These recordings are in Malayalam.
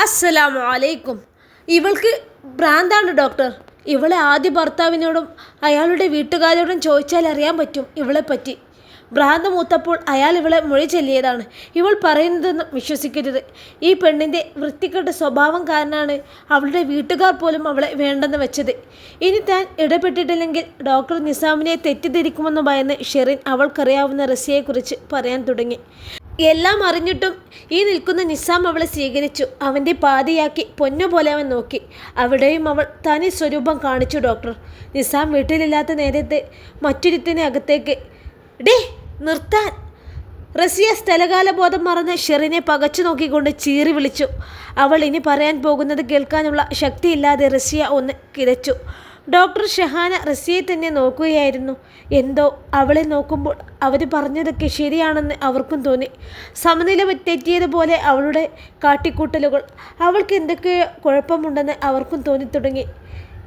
അസ്സലാമു അലൈക്കും ഇവൾക്ക് ഭ്രാന്താണ് ഡോക്ടർ. ഇവളെ ആദ്യ ഭർത്താവിനോടും അയാളുടെ വീട്ടുകാരോടും ചോദിച്ചാൽ അറിയാൻ പറ്റും ഇവളെ പറ്റി. ഭ്രാന്ത് മൂത്തപ്പോൾ അയാൾ ഇവളെ മൊഴി ചൊല്ലിയതാണ്. ഇവൾ പറയുന്നതൊന്നും വിശ്വസിക്കരുത്. ഈ പെണ്ണിന്റെ വൃത്തിക്കെട്ട സ്വഭാവം കാരണമാണ് അവളുടെ വീട്ടുകാർ പോലും അവളെ വേണ്ടെന്ന് വെച്ചത്. ഇനി താൻ ഇടപെട്ടിട്ടില്ലെങ്കിൽ ഡോക്ടർ നിസാമിനെ തെറ്റിദ്ധരിക്കുമെന്ന് ഭയന്ന് ഷെറിൻ അവൾക്കറിയാവുന്ന റസിയെക്കുറിച്ച് പറയാൻ തുടങ്ങി. എല്ലാം അറിഞ്ഞിട്ടും ഈ നിൽക്കുന്ന നിസാം അവളെ സ്വീകരിച്ചു. അവന്റെ പാതിയാക്കി പൊന്നുപോലെ അവൻ നോക്കി. അവിടെയും അവൾ തനി സ്വരൂപം കാണിച്ചു ഡോക്ടർ. നിസാം വീട്ടിലില്ലാത്ത നേരത്തെ മറ്റൊരുത്തിനെ അകത്തേക്ക് ഡേ നിർത്താൻ. റസിയ സ്ഥലകാല ബോധം മറന്ന് ഷെറിനെ പകച്ചു നോക്കിക്കൊണ്ട് ചീറി വിളിച്ചു. അവൾ ഇനി പറയാൻ പോകുന്നത് കേൾക്കാനുള്ള ശക്തിയില്ലാതെ റസിയ ഒന്ന് കിതച്ചു. ഡോക്ടർ ഷഹാന റസിയെ തന്നെ നോക്കുകയായിരുന്നു. എന്തോ അവളെ നോക്കുമ്പോൾ അവർ പറഞ്ഞതൊക്കെ ശരിയാണെന്ന് അവർക്കും തോന്നി. സമനില തെറ്റിയതുപോലെ അവളുടെ കാട്ടിക്കൂട്ടലുകൾ. അവൾക്ക് എന്തൊക്കെയോ കുഴപ്പമുണ്ടെന്ന് അവർക്കും തോന്നി തുടങ്ങി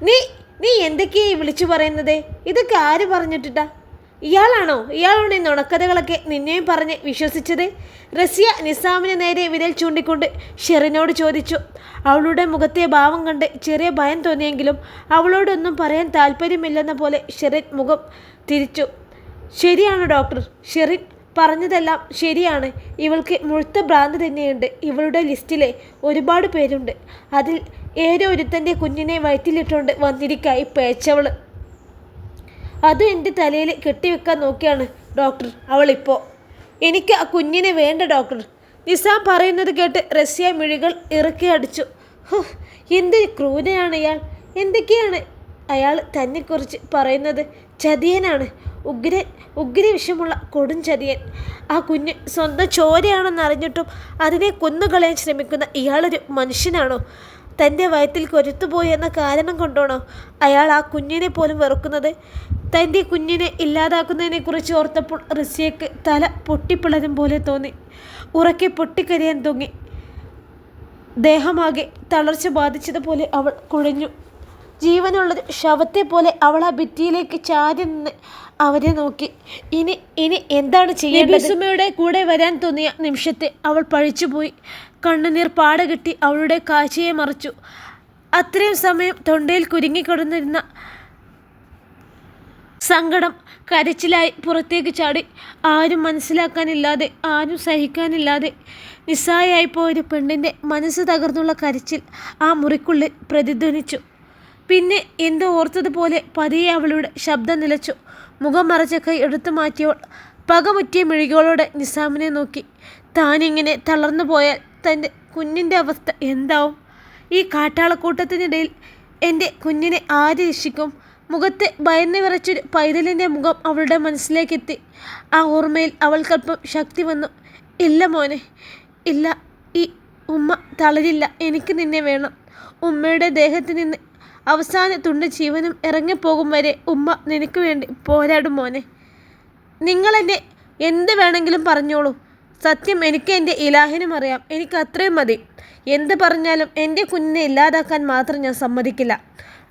നീ നീ എന്തൊക്കെയായി വിളിച്ചു പറയുന്നത്? ഇതൊക്കെ ആര് പറഞ്ഞിട്ടിട്ടാ? ഇയാളാണോ? ഇയാളോട് ഈ നുണക്കഥകളൊക്കെ നിന്നെയും പറഞ്ഞ് വിശ്വസിച്ചത്? റസിയ നിസാമിന് നേരെ വിരൽ ചൂണ്ടിക്കൊണ്ട് ഷെറിനോട് ചോദിച്ചു. അവളുടെ മുഖത്തെ ഭാവം കണ്ട് ചെറിയ ഭയം തോന്നിയെങ്കിലും അവളോടൊന്നും പറയാൻ താല്പര്യമില്ലെന്ന പോലെ ഷെറിൻ മുഖം തിരിച്ചു. ശരിയാണ് ഡോക്ടർ. ഷെറിൻ പറഞ്ഞതെല്ലാം ശരിയാണ്. ഇവൾക്ക് മുഴുത്ത ഭ്രാന്ത് തന്നെയുണ്ട്. ഇവളുടെ ലിസ്റ്റിലെ ഒരുപാട് പേരുണ്ട്. അതിൽ ഏതോ ഒരുത്തന്റെ കുഞ്ഞിനെ വയറ്റിലിട്ടുകൊണ്ട് വന്നിരിക്കായി പേച്ചവൾ. അതും എന്റെ തലയിൽ കെട്ടിവെക്കാൻ നോക്കിയാണ് ഡോക്ടർ അവളിപ്പോൾ എനിക്ക് ആ കുഞ്ഞിനെ വേണ്ട ഡോക്ടർ. നിസാം പറയുന്നത് കേട്ട് റഷ്യ മിഴികൾ ഇറക്കി അടിച്ചു. എന്ത് ക്രൂരനാണ് ഇയാൾ? എന്തൊക്കെയാണ് അയാൾ തന്നെക്കുറിച്ച് പറയുന്നത്? ചതിയനാണ്. ഉഗ്ര ഉഗ്ര വിഷമുള്ള കൊടും ചതിയൻ. ആ കുഞ്ഞ് സ്വന്തം ചോരയാണെന്ന് അറിഞ്ഞിട്ടും അതിനെ കൊന്നുകളയാൻ ശ്രമിക്കുന്ന ഇയാളൊരു മനുഷ്യനാണോ? തന്റെ വയറ്റിൽ കൊരുത്തുപോയി എന്ന കാരണം കൊണ്ടാണോ അയാൾ ആ കുഞ്ഞിനെ പോലും വെറുക്കുന്നത്? തന്റെ കുഞ്ഞിനെ ഇല്ലാതാക്കുന്നതിനെക്കുറിച്ച് ഓർത്തപ്പോൾ റിസിയക്ക് തല പൊട്ടിപ്പിളരും പോലെ തോന്നി. ഉറക്കെ പൊട്ടിക്കരിയാൻ തൂങ്ങി. ദേഹമാകെ തളർച്ച ബാധിച്ചതുപോലെ അവൾ കുഴഞ്ഞു. ജീവനുള്ളൊരു ശവത്തെ പോലെ അവൾ ആ ഭിത്തിയിലേക്ക് ചാരി നിന്ന് അവരെ നോക്കി. ഇനി ഇനി എന്താണ് ചെയ്യേണ്ടത്? ബിസുമയുടെ കൂടെ വരാൻ തോന്നിയ നിമിഷത്തെ അവൾ പഴിച്ചുപോയി. കണ്ണുനീർ പാട കെട്ടി അവളുടെ കാഴ്ചയെ മറിച്ചു. അത്രയും സമയം തൊണ്ടയിൽ കുരുങ്ങിക്കിടന്നിരുന്ന സങ്കടം കരച്ചിലായി പുറത്തേക്ക് ചാടി. ആരും മനസ്സിലാക്കാനില്ലാതെ ആരും സഹിക്കാനില്ലാതെ നിസ്സായായി പോയൊരു പെണ്ണിന്റെ മനസ്സ് തകർന്നുള്ള കരച്ചിൽ ആ മുറിക്കുള്ളിൽ പ്രതിധ്വനിച്ചു. പിന്നെ എന്തോ ഓർത്തതുപോലെ പതിയെ അവളുടെ ശബ്ദം നിലച്ചു. മുഖം മറച്ച കൈ എടുത്തു മാറ്റിയവൾ പകമുറ്റിയ മിഴികളോടെ നിസാമിനെ നോക്കി. താനിങ്ങനെ തളർന്നു പോയാൽ തന്റെ കുഞ്ഞിന്റെ അവസ്ഥ എന്താവും? ഈ കാട്ടാളക്കൂട്ടത്തിനിടയിൽ എന്റെ കുഞ്ഞിനെ ആര് രക്ഷിക്കും? മുഖത്തെ ഭയന്ന് വിറച്ചൊരു പൈതലിന്റെ മുഖം അവളുടെ മനസ്സിലേക്കെത്തി. ആ ഓർമ്മയിൽ അവൾക്കല്പം ശക്തി വന്നു. ഇല്ല മോനെ ഇല്ല ഈ ഉമ്മ തളരില്ല. എനിക്ക് നിന്നെ വേണം. ഉമ്മയുടെ ദേഹത്ത് നിന്ന് അവസാന തുണ്ട് ജീവനും ഇറങ്ങിപ്പോകും വരെ ഉമ്മ നിനക്ക് വേണ്ടി പോരാടും മോനെ. നിങ്ങളെന്നെ എന്ത് വേണമെങ്കിലും പറഞ്ഞോളൂ. സത്യം എനിക്ക് എന്റെ ഇലാഹിനും അറിയാം. എനിക്ക് അത്രയും മതി. എന്ത് പറഞ്ഞാലും എന്റെ കുഞ്ഞിനെ ഇല്ലാതാക്കാൻ മാത്രം ഞാൻ സമ്മതിക്കില്ല.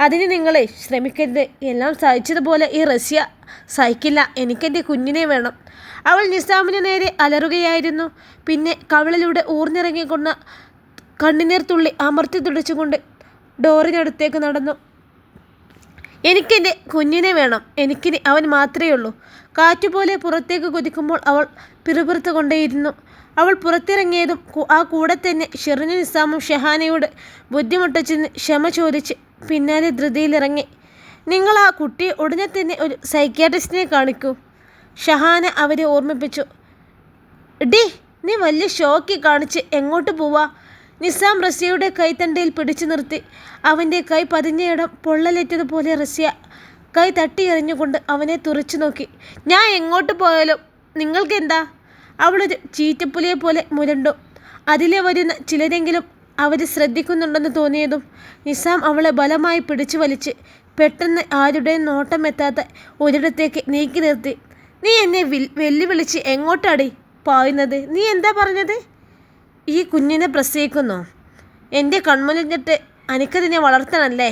അതിന് നിങ്ങളെ ശ്രമിക്കരുത്. എല്ലാം സഹിച്ചതുപോലെ ഈ റഷ്യ സഹിക്കില്ല. എനിക്കെന്റെ കുഞ്ഞിനെ വേണം. അവൾ നിസാമിന് നേരെ അലറുകയായിരുന്നു. പിന്നെ കവളിലൂടെ ഊർന്നിറങ്ങിക്കൊണ്ട് കണ്ണുനീർ തുള്ളി അമർത്തി തുടച്ചുകൊണ്ട് ഡോറിനടുത്തേക്ക് നടന്നു. എനിക്കെന്റെ കുഞ്ഞിനെ വേണം. എനിക്കിനി അവൻ മാത്രമേ ഉള്ളൂ. കാറ്റുപോലെ പുറത്തേക്ക് കൊതിക്കുമ്പോൾ അവൾ പിറുപിറുത്ത് കൊണ്ടേയിരുന്നു. അവൾ പുറത്തിറങ്ങിയതും ആ കൂടെ തന്നെ ഷെറിനു നിസാമും ഷെഹാനയോട് ബുദ്ധിമുട്ടിച്ചെന്ന് ക്ഷമ ചോദിച്ച് പിന്നാലെ ധൃതിയിലിറങ്ങി. നിങ്ങൾ ആ കുട്ടിയെ ഉടനെ തന്നെ ഒരു സൈക്യാട്രിസ്റ്റിനെ കാണിക്കൂ ഷഹാന അവരെ ഓർമ്മിപ്പിച്ചു. ഡി നീ വലിയ ഷോക്കി കാണിച്ച് എങ്ങോട്ട് പോവാ? നിസാം റസിയയുടെ കൈത്തണ്ടയിൽ പിടിച്ചു നിർത്തി. അവന്റെ കൈ പതിഞ്ഞയിടം പൊള്ളലേറ്റതുപോലെ റസിയ കൈ തട്ടിയെറിഞ്ഞുകൊണ്ട് അവനെ തുറച്ചു നോക്കി. ഞാൻ എങ്ങോട്ട് പോയാലും നിങ്ങൾക്കെന്താ? അവളൊരു ചീറ്റപ്പുലിയെ പോലെ മുരണ്ടു. അതിലെ വരുന്ന ചിലരെങ്കിലും അവർ ശ്രദ്ധിക്കുന്നുണ്ടെന്ന് തോന്നിയതും നിസാം അവളെ ബലമായി പിടിച്ചു വലിച്ച് പെട്ടെന്ന് ആരുടെയും നോട്ടമെത്താത്ത ഒരിടത്തേക്ക് നീക്കി നിർത്തി. നീ എന്നെ വെല്ലുവിളിച്ച് എങ്ങോട്ടാടി പായുന്നത്? നീ എന്താ പറഞ്ഞത്? ഈ കുഞ്ഞിനെ പ്രസവിക്കുന്നു. എന്റെ കൺമുലിഞ്ഞിട്ട് അനിക്കതിനെ വളർത്തണല്ലേ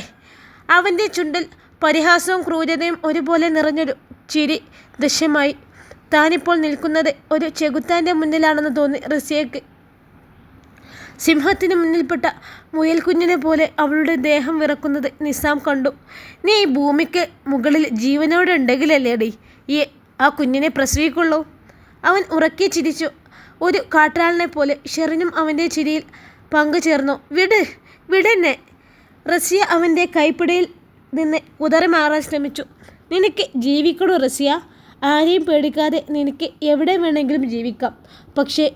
അവന്റെ ചുണ്ടിൽ പരിഹാസവും ക്രൂരതയും ഒരുപോലെ നിറഞ്ഞൊരു ചിരി ദൃശ്യമായി. താനിപ്പോൾ നിൽക്കുന്നത് ഒരു ചെകുത്താന്റെ മുന്നിലാണെന്ന് തോന്നി റസിയക്ക്. സിംഹത്തിന് മുന്നിൽപ്പെട്ട മുയൽക്കുഞ്ഞിനെ പോലെ അവളുടെ ദേഹം വിറക്കുന്നത് നിസാം കണ്ടു. നീ ഈ ഭൂമിക്ക് മുകളിൽ ജീവനോടെ ഉണ്ടെങ്കിലല്ലേടി ഈ ആ കുഞ്ഞിനെ പ്രസവിക്കുള്ളൂ? അവൻ ഉറക്കി ചിരിച്ചു. ഒരു കാട്ടാളിനെ പോലെ ഷെറിനും അവന്റെ ചിരിയിൽ പങ്കുചേർന്നു വിട് വിടെന്നെ. റസിയ അവന്റെ കൈപ്പിടിയിൽ നിന്ന് കുതറി മാറാൻ ശ്രമിച്ചു. നിനക്ക് ജീവിക്കണോ റസിയ? ആരെയും പേടിക്കാതെ നിനക്ക് എവിടെ വേണമെങ്കിലും ജീവിക്കാം. പക്ഷേ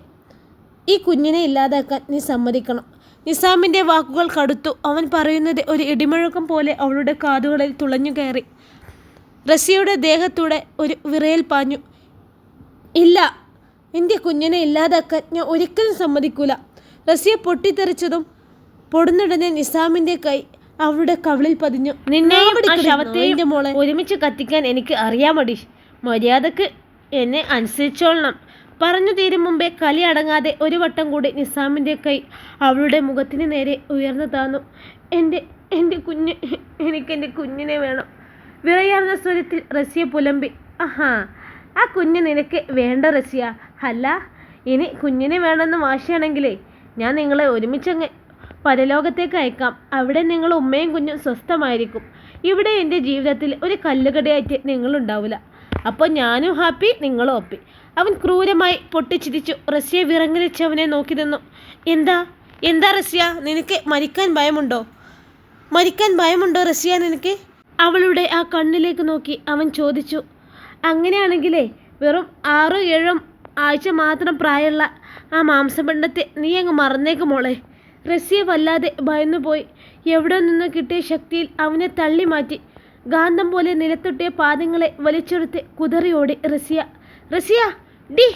ഈ കുഞ്ഞിനെ ഇല്ലാതാക്കാൻ നീ സമ്മതിക്കണം. നിസാമിന്റെ വാക്കുകൾ കടുത്തു. അവൻ പറയുന്നത് ഒരു ഇടിമുഴക്കം പോലെ അവളുടെ കാതുകളിൽ തുളഞ്ഞു കയറി. റസിയയുടെ ദേഹത്തൂടെ ഒരു വിറയൽ പാഞ്ഞു. ഇല്ല എന്റെ കുഞ്ഞിനെ ഇല്ലാതാക്കാൻ ഞാൻ ഒരിക്കലും സമ്മതിക്കൂല. റസിയ പൊട്ടിത്തെറിച്ചതും പൊടുന്നിടനെ നിസാമിന്റെ കൈ അവളുടെ കവിളിൽ പതിഞ്ഞു. നിന്നെയും മോളെ. ഒരുമിച്ച് കത്തിക്കാൻ എനിക്ക് അറിയാമടി. മര്യാദയ്ക്ക് എന്നെ അനുസരിച്ചോളണം. പറഞ്ഞു തീരും മുമ്പേ കലി അടങ്ങാതെ ഒരു വട്ടം കൂടി നിസാമിന്റെ കൈ അവളുടെ മുഖത്തിന് നേരെ ഉയർന്നു താന്നു. എന്റെ എന്റെ കുഞ്ഞ് എനിക്കെന്റെ കുഞ്ഞിനെ വേണം. വിറയാർന്ന സ്വരത്തിൽ റസിയ പുലമ്പി. ആഹാ ആ കുഞ്ഞ് നിനക്ക് വേണ്ട റസിയ. അല്ല ഇനി കുഞ്ഞിനെ വേണമെന്ന് വാശിയാണെങ്കിലേ ഞാൻ നിങ്ങളെ ഒരുമിച്ചങ്ങ് പരലോകത്തേക്ക് അയക്കാം. അവിടെ നിങ്ങൾ ഉമ്മയും കുഞ്ഞും സ്വസ്ഥമായിരിക്കും. ഇവിടെ എന്റെ ജീവിതത്തിൽ ഒരു കല്ലുകടയായിട്ട് നിങ്ങളുണ്ടാവില്ല. അപ്പോൾ ഞാനും ഹാപ്പി നിങ്ങളും ഹാപ്പി അവൻ ക്രൂരമായി പൊട്ടിച്ചിരിച്ചു. റസിയെ വിറങ്ങലിച്ച് അവനെ നോക്കി നിന്നു. എന്താ? എന്താ റസിയ? നിനക്ക് മരിക്കാൻ ഭയമുണ്ടോ? മരിക്കാൻ ഭയമുണ്ടോ റസിയ നിനക്ക്? അവളുടെ ആ കണ്ണിലേക്ക് നോക്കി അവൻ ചോദിച്ചു. അങ്ങനെയാണെങ്കിലേ വെറും ആറോ ഏഴോ ആഴ്ച മാത്രം പ്രായമുള്ള ആ മാംസപിണ്ഡത്തെ നീ അങ്ങ് മറന്നേക്ക് മോളെ. റസിയ വല്ലാതെ ഭയന്നുപോയി. എവിടെ നിന്ന് കിട്ടിയ ശക്തിയിൽ അവനെ തള്ളി മാറ്റി. ഗാന്ധം പോലെ നിലത്തൊട്ടിയ പാദങ്ങളെ വലിച്ചെടുത്ത് കുതറിയോടി റസിയ. റസിയ ഡി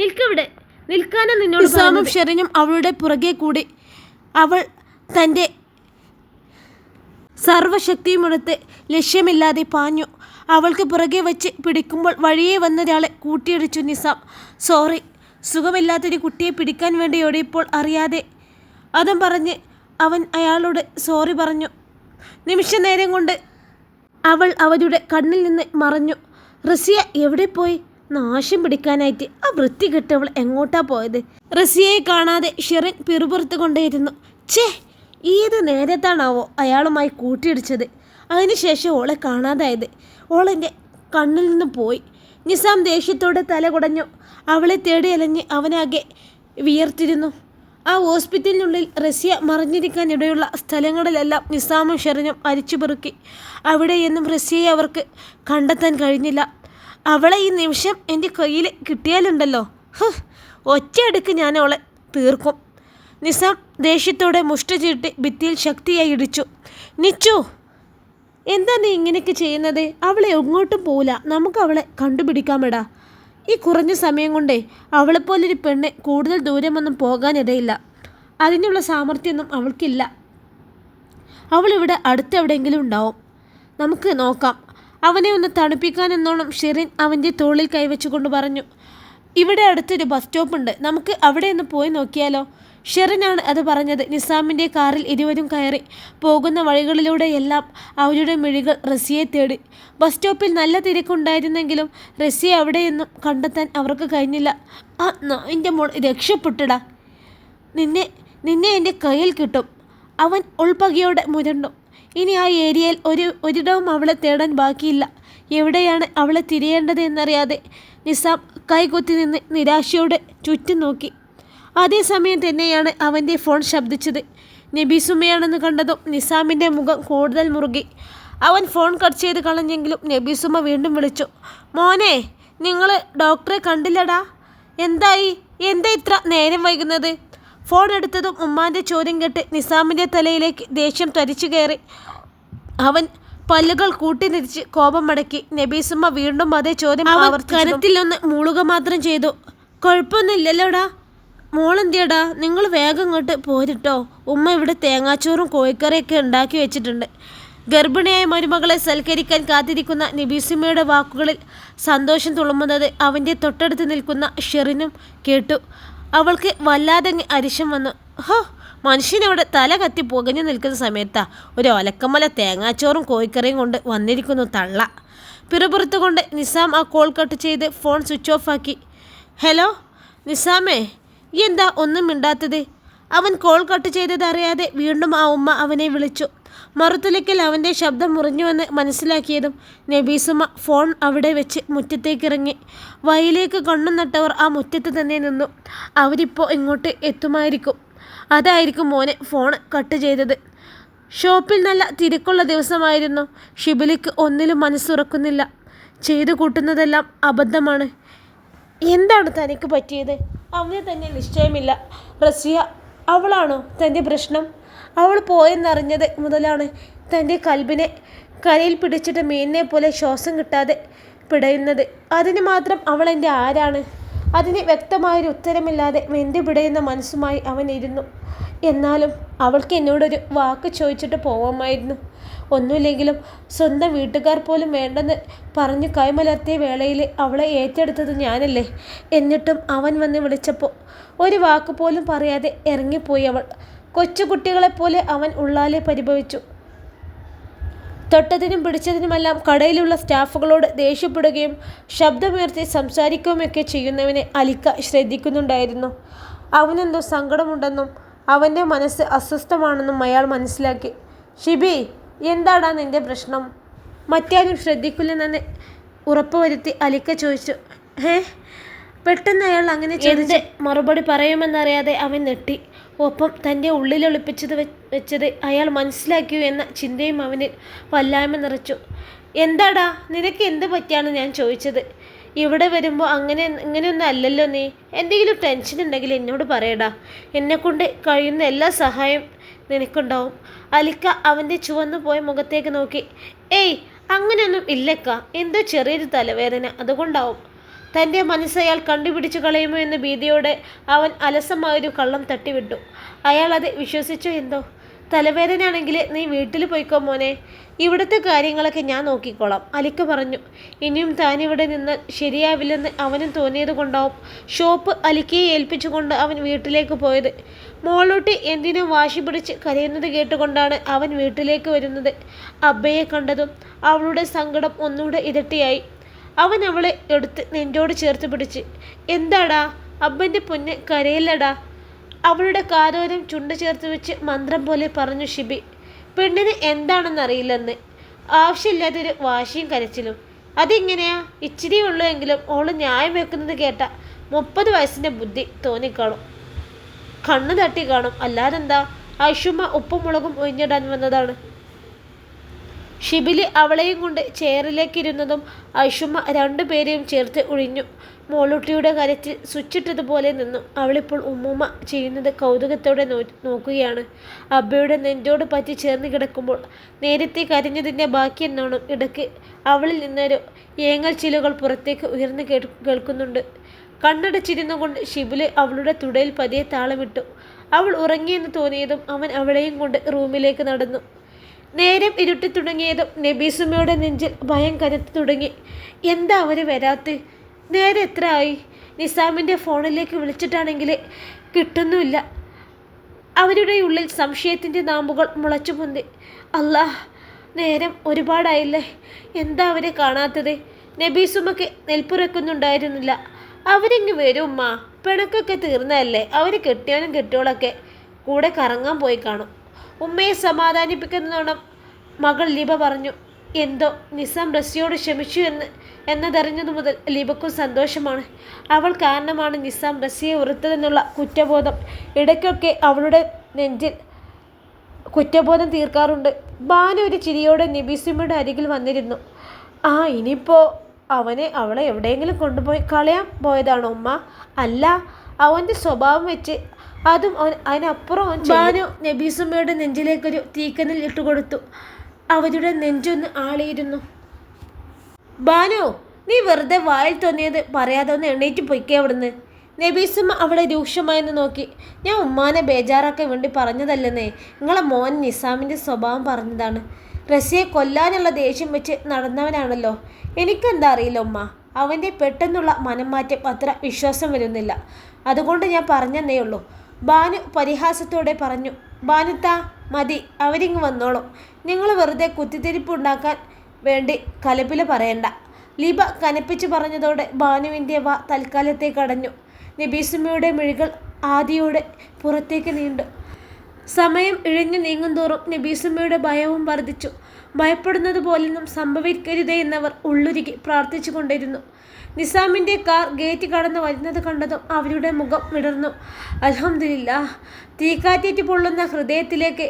നിൽക്കവിടെ. നിൽക്കാനാ നിന്നോട് നിസാമും ശരണ്യം ഷെറിനും അവളുടെ പുറകെ കൂടി അവൾ തന്റെ സർവശക്തിയുമെടുത്ത് ലക്ഷ്യമില്ലാതെ പാഞ്ഞു. അവൾക്ക് പുറകെ വെച്ച് പിടിക്കുമ്പോൾ വഴിയെ വന്നൊരാളെ കൂട്ടിയിടിച്ചു നിസാം. സോറി സുഖമില്ലാത്തൊരു കുട്ടിയെ പിടിക്കാൻ വേണ്ടി ഓടിയപ്പോൾ അറിയാതെ. അതും പറഞ്ഞ് അവൻ അയാളോട് സോറി പറഞ്ഞു. നിമിഷ നേരം കൊണ്ട് അവൾ അവരുടെ കണ്ണിൽ നിന്ന് മറഞ്ഞു. റസിയ എവിടെ പോയി? നാശം പിടിക്കാനായിട്ട് ആ വൃത്തി കെട്ടവൾ എങ്ങോട്ടാ പോയത്? റസിയയെ കാണാതെ ഷെറിൻ പിറുപുറത്ത് കൊണ്ടേയിരുന്നു. ഛേ ഏത് നേരത്താണാവോ അയാളുമായി കൂട്ടിയിടിച്ചത്? അതിനുശേഷം ഓളെ കാണാതായത്. ഓളെന്റെ കണ്ണിൽ നിന്ന് പോയി. നിസാം ദേഷ്യത്തോടെ തല കുടഞ്ഞു. അവളെ തേടി അലഞ്ഞ് അവനാകെ വിയർത്തിരുന്നു. ആ ഹോസ്പിറ്റലിനുള്ളിൽ റസിയ മറിഞ്ഞിരിക്കാനിടയുള്ള സ്ഥലങ്ങളിലെല്ലാം നിസാമും ഷെറിനും അരിച്ചു പെറുക്കി. അവിടെയൊന്നും റസിയയെ അവർക്ക് കണ്ടെത്താൻ കഴിഞ്ഞില്ല. അവളെ ഈ നിമിഷം എന്റെ കയ്യിൽ കിട്ടിയാലുണ്ടല്ലോ. ഒറ്റയടുക്ക് ഞാൻ അവളെ തീർക്കും. നിസാം ദേഷ്യത്തോടെ മുഷ്ടി ചീട്ടി ഭിത്തിയിൽ ശക്തിയായി ഇടിച്ചു. നിച്ചു എന്താ നീ ഇങ്ങനെയൊക്കെ ചെയ്യുന്നത്? അവളെ എങ്ങോട്ടും പോവില്ല. നമുക്ക് അവളെ കണ്ടുപിടിക്കാമെടാ. ഈ കുറഞ്ഞ സമയം കൊണ്ടേ അവളെപ്പോലൊരു പെണ്ണ് കൂടുതൽ ദൂരമൊന്നും പോകാനിടയില്ല. അതിനുള്ള സാമർഥ്യമൊന്നും അവൾക്കില്ല. അവളിവിടെ അടുത്തെവിടെയെങ്കിലും ഉണ്ടാവും. നമുക്ക് നോക്കാം. അവനെ ഒന്ന് തണുപ്പിക്കാനെന്നോണം ഷെറിൻ അവന്റെ തോളിൽ കൈവച്ചുകൊണ്ട് പറഞ്ഞു ഇവിടെ അടുത്തൊരു ബസ് സ്റ്റോപ്പ് ഉണ്ട് നമുക്ക് അവിടെ ഒന്ന് പോയി നോക്കിയാലോ? ഷെറിനാണ് അത് പറഞ്ഞത്. നിസാമിന്റെ കാറിൽ ഇരുവരും കയറി പോകുന്ന വഴികളിലൂടെയെല്ലാം അവരുടെ മിഴികൾ റസിയെ തേടി. ബസ് സ്റ്റോപ്പിൽ നല്ല തിരക്കുണ്ടായിരുന്നെങ്കിലും റസിയെ അവിടെയൊന്നും കണ്ടെത്താൻ അവർക്ക് കഴിഞ്ഞില്ല. ആ നായിന്റെ മോൾ രക്ഷപ്പെട്ടിടാ. നിന്നെ നിന്നെ എന്റെ കയ്യിൽ കിട്ടും. അവൻ ഉൾപ്പകയോടെ മുരണ്ടു ഇനി ആ ഏരിയയിൽ ഒരു ഒരിടവും അവളെ തേടാൻ ബാക്കിയില്ല. എവിടെയാണ് അവളെ തിരയേണ്ടത് എന്നറിയാതെ നിസാം കൈകുത്തി നിന്ന് നിരാശയോടെ ചുറ്റും നോക്കി. അതേസമയം തന്നെയാണ് അവന്റെ ഫോൺ ശബ്ദിച്ചത്. നബീസുമയാണെന്ന് കണ്ടതും നിസാമിന്റെ മുഖം കൂടുതൽ മുറുകി. അവൻ ഫോൺ കട്ട് ചെയ്ത് കളഞ്ഞെങ്കിലും നബീസുമ വീണ്ടും വിളിച്ചു മോനെ നിങ്ങൾ ഡോക്ടറെ കണ്ടില്ലടാ? എന്തായി? എന്താ ഇത്ര നേരം വൈകുന്നത്? ഫോൺ എടുത്തതും ഉമ്മാന്റെ ചോദ്യം കേട്ട് നിസാമിന്റെ തലയിലേക്ക് ദേഷ്യം തരിച്ചു കയറി. അവൻ പല്ലുകൾ കൂട്ടിനിരിച്ച് കോപം മടക്കി നബീസുമ്മ വീണ്ടും അതേ ചോദ്യം കരത്തിലൊന്ന് മൂളുക മാത്രം ചെയ്തു. കുഴപ്പമൊന്നുമില്ലല്ലോടാ? മോളെന്തിയടാ? നിങ്ങൾ വേഗം ഇങ്ങോട്ട് പോരിട്ടോ. ഉമ്മ ഇവിടെ തേങ്ങാച്ചോറും കോഴിക്കറിയൊക്കെ ഉണ്ടാക്കി വെച്ചിട്ടുണ്ട്. ഗർഭിണിയായ മരുമകളെ സൽക്കരിക്കാൻ കാത്തിരിക്കുന്ന നിബീസിമയുടെ വാക്കുകളിൽ സന്തോഷം തുളുമ്പുന്നത് അവന്റെ തൊട്ടടുത്ത് നിൽക്കുന്ന ഷെറിനും കേട്ടു. അവൾക്ക് വല്ലാതെ അരിശം വന്നു. ഹോ മനുഷ്യനവിടെ തല കത്തി പുകഞ്ഞു നിൽക്കുന്ന സമയത്താ ഒരു ഒലക്കമല തേങ്ങാച്ചോറും കോഴിക്കറിയും കൊണ്ട് വന്നിരിക്കുന്നു തള്ള. പിറപുറത്തുകൊണ്ട് നിസാം ആ കോൾ കട്ട് ചെയ്ത് ഫോൺ സ്വിച്ച് ഓഫ് ആക്കി. ഹലോ നിസാമേ എന്താ ഒന്നും മിണ്ടാത്തത്? അവൻ കോൾ കട്ട് ചെയ്തതറിയാതെ വീണ്ടും ആ ഉമ്മ അവനെ വിളിച്ചു. മറുതുലയ്ക്കൽ അവന്റെ ശബ്ദം മുറിഞ്ഞുവെന്ന് മനസ്സിലാക്കിയതും നബീസുമ്മ ഫോൺ അവിടെ വെച്ച് മുറ്റത്തേക്കിറങ്ങി. വയലേക്ക് കണ്ണു നട്ടവർ ആ മുറ്റത്ത് തന്നെ നിന്നു. അവരിപ്പോൾ ഇങ്ങോട്ട് എത്തുമായിരിക്കും. അതായിരിക്കും മോനെ ഫോൺ കട്ട് ചെയ്തത്. ഷോപ്പിൽ നല്ല തിരക്കുള്ള ദിവസമായിരുന്നു. ഷിബിലിക്ക് ഒന്നിലും മനസ്സുറക്കുന്നില്ല. ചെയ്തു കൂട്ടുന്നതെല്ലാം അബദ്ധമാണ്. എന്താണ് തനിക്ക് പറ്റിയത്? അവന് തന്നെ നിശ്ചയമില്ല. റസിയ അവളാണോ തന്റെ പ്രശ്നം? അവൾ പോയെന്നറിഞ്ഞത് മുതലാണ് തന്റെ കൽബിനെ കരയിൽ പിടിച്ചിട്ട് മീനിനെ പോലെ ശ്വാസം കിട്ടാതെ പിടയുന്നത്. അതിന് മാത്രം അവൾ എന്റെ ആരാണ്? അതിന് വ്യക്തമായൊരു ഉത്തരമില്ലാതെ വെന്തി പിടയുന്ന മനസ്സുമായി അവൻ ഇരുന്നു. എന്നാലും അവൾക്ക് എന്നോടൊരു വാക്ക് ചോദിച്ചിട്ട് പോവാമായിരുന്നു. ഒന്നുമില്ലെങ്കിലും സ്വന്തം വീട്ടുകാർ പോലും വേണ്ടെന്ന് പറഞ്ഞ് കൈമലർത്തിയ വേളയിൽ അവളെ ഏറ്റെടുത്തത് ഞാനല്ലേ. എന്നിട്ടും അവൻ വന്ന് വിളിച്ചപ്പോൾ ഒരു വാക്ക് പോലും പറയാതെ ഇറങ്ങിപ്പോയി അവൾ. കൊച്ചുകുട്ടികളെപ്പോലെ അവൻ ഉള്ളാലെ പരിഭവിച്ചു. തൊട്ടതിനും പിടിച്ചതിനുമെല്ലാം കടയിലുള്ള സ്റ്റാഫുകളോട് ദേഷ്യപ്പെടുകയും ശബ്ദമുയർത്തി സംസാരിക്കുകയുമൊക്കെ ചെയ്യുന്നവനെ അലിക്ക ശ്രദ്ധിക്കുന്നുണ്ടായിരുന്നു. അവനെന്തോ സങ്കടമുണ്ടെന്നും അവന്റെ മനസ്സ് അസ്വസ്ഥമാണെന്നും അയാൾ മനസ്സിലാക്കി. ഷിബി എന്താടാ നിന്റെ പ്രശ്നം? മറ്റാരും ശ്രദ്ധിക്കില്ലെന്ന് ഉറപ്പുവരുത്തി അലിക്ക ചോദിച്ചു. ഏ പെട്ടെന്ന് അയാൾ അങ്ങനെ ചോദിച്ച്. മറുപടി പറയുമെന്നറിയാതെ അവൻ നെട്ടി ഒപ്പം തന്റെ ഉള്ളിൽ ഒളിപ്പിച്ചത് വെച്ചത് അയാൾ മനസ്സിലാക്കിയോ എന്ന ചിന്തയും അവന് വല്ലായ്മ നിറച്ചു. എന്താടാ? നിനക്ക് എന്ത് പറ്റിയാണ് ഞാൻ ചോദിച്ചത്? ഇവിടെ വരുമ്പോൾ അങ്ങനെ ഇങ്ങനെയൊന്നും അല്ലല്ലോ നീ. എന്തെങ്കിലും ടെൻഷൻ ഉണ്ടെങ്കിൽ എന്നോട് പറയടാ. എന്നെക്കൊണ്ട് കഴിയുന്ന എല്ലാ സഹായം നിനക്കുണ്ടാവും. അലിക്ക അവന്റെ ചുവന്നു പോയ മുഖത്തേക്ക് നോക്കി. ഏയ് അങ്ങനെയൊന്നും ഇല്ലക്ക. എന്തോ ചെറിയൊരു തലവേദന. അതുകൊണ്ടാവും. തന്റെ മനസ്സ് അയാൾ കണ്ടുപിടിച്ചു കളയുമോ എന്ന ഭീതിയോടെ അവൻ അലസമായൊരു കള്ളം തട്ടിവിട്ടു. അയാൾ അത് വിശ്വസിച്ചോ എന്തോ? തലവേദനയാണെങ്കിൽ നീ വീട്ടിൽ പോയിക്കോ മോനെ. ഇവിടുത്തെ കാര്യങ്ങളൊക്കെ ഞാൻ നോക്കിക്കോളാം. അലിക്ക പറഞ്ഞു. ഇനിയും താൻ ഇവിടെ നിന്ന് ശരിയാവില്ലെന്ന് അവനും തോന്നിയത് കൊണ്ടാവും ഷോപ്പ് അലിക്കയെ ഏൽപ്പിച്ചുകൊണ്ട് അവൻ വീട്ടിലേക്ക് പോയത്. മോളൂട്ടി എന്തിനോ വാശി പിടിച്ച് കരയുന്നത് കേട്ടുകൊണ്ടാണ് അവൻ വീട്ടിലേക്ക് വരുന്നത്. അബ്ബയെ കണ്ടതും അവളുടെ സങ്കടം ഒന്നുകൂടെ ഇരട്ടിയായി. അവൻ അവളെ എടുത്ത് നെഞ്ചോട് ചേർത്ത് പിടിച്ച്. എന്താടാ? അബ്ബന്റെ പൊന്ന് കരയില്ലടാ. അവളുടെ കാരോരം ചുണ്ടു ചേർത്ത് വെച്ച് മന്ത്രം പോലെ പറഞ്ഞു ഷിബി പെണ്ണിന് എന്താണെന്നറിയില്ലെന്ന്. ആവശ്യമില്ലാത്തൊരു വാശിയും കരച്ചിലും. അതിങ്ങനെയാ? ഇച്ചിരി ഉള്ളൂ എങ്കിലും ഓൾ ന്യായം വെക്കുന്നത് കേട്ട മുപ്പത് വയസ്സിന്റെ ബുദ്ധി തോന്നിക്കാണും. കണ്ണു തട്ടി കാണും. അല്ലാതെന്താ? ഐഷുമ്മ ഉപ്പും മുളകും ഒഴിഞ്ഞിടാൻ വന്നതാണ്. ഷിബിലി അവളെയും കൊണ്ട് ചെയറിലേക്കിരുന്നതും ഐഷുമ്മ രണ്ടുപേരെയും ചേർത്ത് ഒഴിഞ്ഞു. മോളൂട്ടിയുടെ കരച്ചിൽ സ്വിച്ചിട്ടതുപോലെ നിന്നു. അവളിപ്പോൾ ഉമ്മുമ്മ ചെയ്യുന്നത് കൗതുകത്തോടെ നോക്കുകയാണ്. അബ്ബയുടെ നെഞ്ചോട് പറ്റി ചേർന്ന് കിടക്കുമ്പോൾ നേരത്തെ കരഞ്ഞതിന്റെ ബാക്കി എന്നോണം ഇടയ്ക്ക് അവളിൽ നിന്നൊരു ഏങ്ങൽ ചിലുകൾ പുറത്തേക്ക് ഉയർന്നു കേൾ കേൾക്കുന്നുണ്ട്. കണ്ണടച്ചിരുന്നുകൊണ്ട് ഷിബിൽ അവളുടെ തുടയിൽ പതിയെ താളമിട്ടു. അവൾ ഉറങ്ങിയെന്ന് തോന്നിയതും അവൻ അവളെയും കൊണ്ട് റൂമിലേക്ക് നടന്നു. നേരം ഇരുട്ടി തുടങ്ങിയതും നബീസുമ്മയുടെ നെഞ്ചിൽ ഭയം കരുത്തു തുടങ്ങി. എന്താ അവർ വരാത്ത? നേരെ എത്ര ആയി? നിസാമിന്റെ ഫോണിലേക്ക് വിളിച്ചിട്ടാണെങ്കിൽ കിട്ടുന്നുമില്ല. അവരുടെ ഉള്ളിൽ സംശയത്തിന്റെ നാമ്പുകൾ മുളച്ചു പൊന്തി. അല്ലാ നേരം ഒരുപാടായില്ലേ? എന്താ അവരെ കാണാത്തത്? നബീസുമ്മക്ക് നെൽപ്പുറക്കുന്നുണ്ടായിരുന്നില്ല. അവരിങ്ങ് വരും ഉമ്മ. പിണക്കൊക്കെ തീർന്നതല്ലേ? അവർ കെട്ടിയവനും കെട്ടിയോളൊക്കെ കൂടെ കറങ്ങാൻ പോയി കാണും. ഉമ്മയെ സമാധാനിപ്പിക്കുന്നതോണം മകൾ ലിബ പറഞ്ഞു. എന്തോ നിസാം റസിയോട് ക്ഷമിച്ചു എന്ന് എന്നതറിഞ്ഞതു മുതൽ ലിബക്കും സന്തോഷമാണ്. അവൾ കാരണമാണ് നിസാം റസിയെ ഉറുത്തതെന്നുള്ള കുറ്റബോധം. ഇടയ്ക്കൊക്കെ അവളുടെ നെഞ്ചിൽ കുറ്റബോധം തീർക്കാറുണ്ട്. ബാനു ഒരു ചിരിയോടെ നിബീസുമ്മയുടെ അരികിൽ വന്നിരുന്നു. ആ ഇനിയിപ്പോൾ അവനെ അവളെ എവിടെയെങ്കിലും കൊണ്ടുപോയി കളയാൻ പോയതാണോ ഉമ്മ? അല്ല അവന്റെ സ്വഭാവം വെച്ച് അതും അവൻ അതിനപ്പുറം ബാനു നബീസുമ്മയുടെ നെഞ്ചിലേക്കൊരു തീക്കനൽ ഇട്ടുകൊടുത്തു. അവരുടെ നെഞ്ചൊന്ന് ആളിയിരുന്നു. ബാനു നീ വെറുതെ വായിൽ തോന്നിയത് പറയാതെ ഒന്ന് എണ്ണീറ്റ് പൊയ്ക്കേ അവിടുന്ന്. നബീസുമ്മ അവളെ രൂക്ഷമായെന്ന് നോക്കി. ഞാൻ ഉമ്മാനെ ബേജാറാക്കാൻ വേണ്ടി പറഞ്ഞതല്ലെന്നേ. നിങ്ങളെ മോൻ നിസാമിന്റെ സ്വഭാവം പറഞ്ഞതാണ്. റസിയെ കൊല്ലാനുള്ള ദേഷ്യം വെച്ച് നടന്നവനാണല്ലോ. എനിക്കെന്താ അറിയില്ല ഉമ്മ. അവന്റെ പെട്ടെന്നുള്ള മനംമാറ്റം അത്ര വിശ്വാസം വരുന്നില്ല. അതുകൊണ്ട് ഞാൻ പറഞ്ഞെന്നേ ഉള്ളൂ. ബാനു പരിഹാസത്തോടെ പറഞ്ഞു ബാനുത്ത മതി അവരിങ്ങ് വന്നോളും. നിങ്ങൾ വെറുതെ കുത്തിത്തിരിപ്പ് ഉണ്ടാക്കാൻ വേണ്ടി കലപ്പില പറയണ്ട. ലിബ കനപ്പിച്ച് പറഞ്ഞതോടെ ബാനുവിന്റെ വ തൽക്കാലത്തേക്ക് അടഞ്ഞു. നബീസുമ്മയുടെ മിഴികൾ ആദിയോടെ പുറത്തേക്ക് നീണ്ടു. സമയം ഇഴഞ്ഞു നീങ്ങുന്തോറും നബീസുമ്മയുടെ ഭയവും വർദ്ധിച്ചു. ഭയപ്പെടുന്നത് പോലൊന്നും സംഭവിക്കരുതേ എന്നവർ ഉള്ളുരുകി പ്രാർത്ഥിച്ചു കൊണ്ടിരുന്നു നിസാമിന്റെ കാർ ഗേറ്റ് കടന്ന് വരുന്നത് കണ്ടതും അവരുടെ മുഖം വിടർന്നു അലഹമില്ല തീക്കാറ്റേറ്റ് പൊള്ളുന്ന ഹൃദയത്തിലേക്ക്